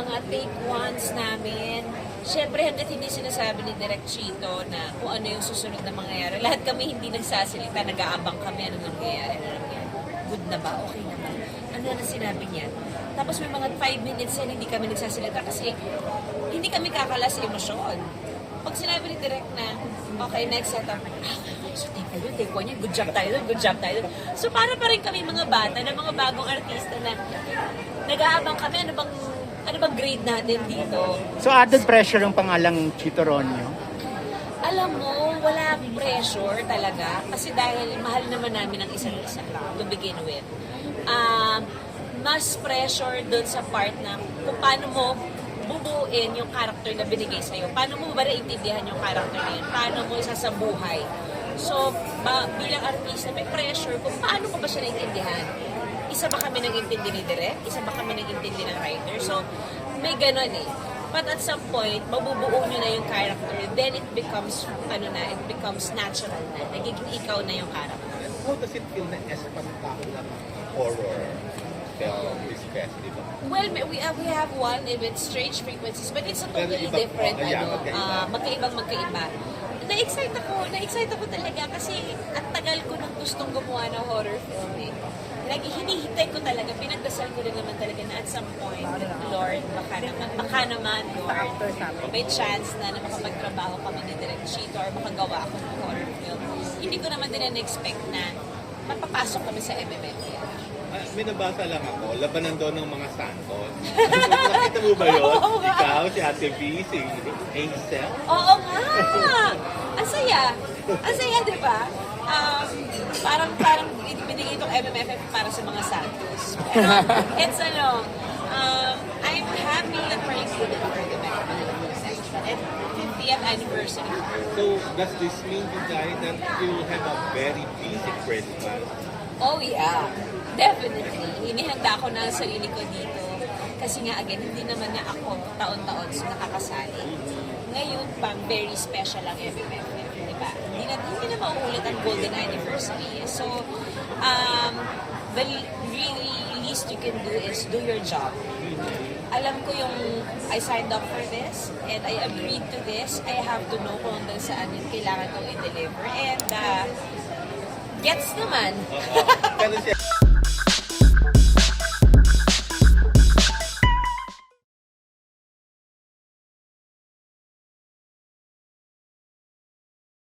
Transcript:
mga take ones namin. Siyempre, hanggat hindi sinasabi ni Direk Chito na kung ano yung susunod na mangyayari. Lahat kami hindi nagsasalita, nag-aabang kami ano nangyayari, ano nangyayari. Good na ba? Okay na ba? Ano na sinabi niya? Tapos may mga 5 minutes yan, hindi kami nagsasalita kasi hindi kami kakala sa emosyon. Pag sinabi ni Direk na, okay, next setup, so take tayo, take one yun, good job tayo dun, good job tayo dun. So para pa rin kami mga bata na mga bagong artista na nag-aabang kami, ano bang, ano bang grade natin dito? So added pressure ang pangalang Chito Ronyo. Alam mo, wala pressure talaga kasi dahil mahal naman namin ang isa't isa to begin with. Ah, mas pressure dun sa part na kung paano mo bubuin yung character na binigay sa'yo. Paano mo ba naiintindihan yung character na yun? Paano mo isasabuhay? So, ba, bilang artista, may pressure kung paano ko ba siya naiintindihan. Isa ba kami nang intindi ni Direk? Isa ba kami nang intindi ng writer? So, may ganon eh. But at some point, mabubuo nyo na yung character, then it becomes, ano na, it becomes natural na. Nagiging ikaw na yung character. How does it feel na espantako ng horror film this festival? Well, we have, we have one with strange frequencies, but it's a totally different, ano, ah, magkaibang magkaiba. Na-excite ako, na-excite ako talaga kasi at tagal ko nang gustong gumawa ng horror film eh. Lagi hinihintay ko talaga, pinagdasal ko rin naman talaga na at some point, Lord, baka naman, baka naman, Lord, may chance na na makapagtrabaho kami ni Direk Chito or makagawa ako ng horror film. Hindi ko naman din na-expect na mapapasok kami sa MMM. May nabasa lang ako, labanan daw ng mga santos. Nakita mo ba yun? Oo nga. Ikaw, si Ate V, si Hazel. Oo nga! Ang saya! Ang saya, di ba? Um, parang, parang binigay itong MMFF para sa mga Santos. Pero, it's ano, um, I'm happy that we're included for the and 50th anniversary. So, does this mean to guys that you will have a very busy Christmas? Oh yeah, definitely. Hinihanda ko na ang sarili ko dito. Kasi nga again, hindi naman na ako taon-taon nakakasali. Ngayon pang very special ang MMF. Di ba? Hindi na, hindi na mauulit ang golden anniversary. So, um, the really least you can do is do your job. Alam ko yung I signed up for this and I agreed to this. I have to know kung saan yung kailangan kong i-deliver. And uh, Gets naman. Pero siya...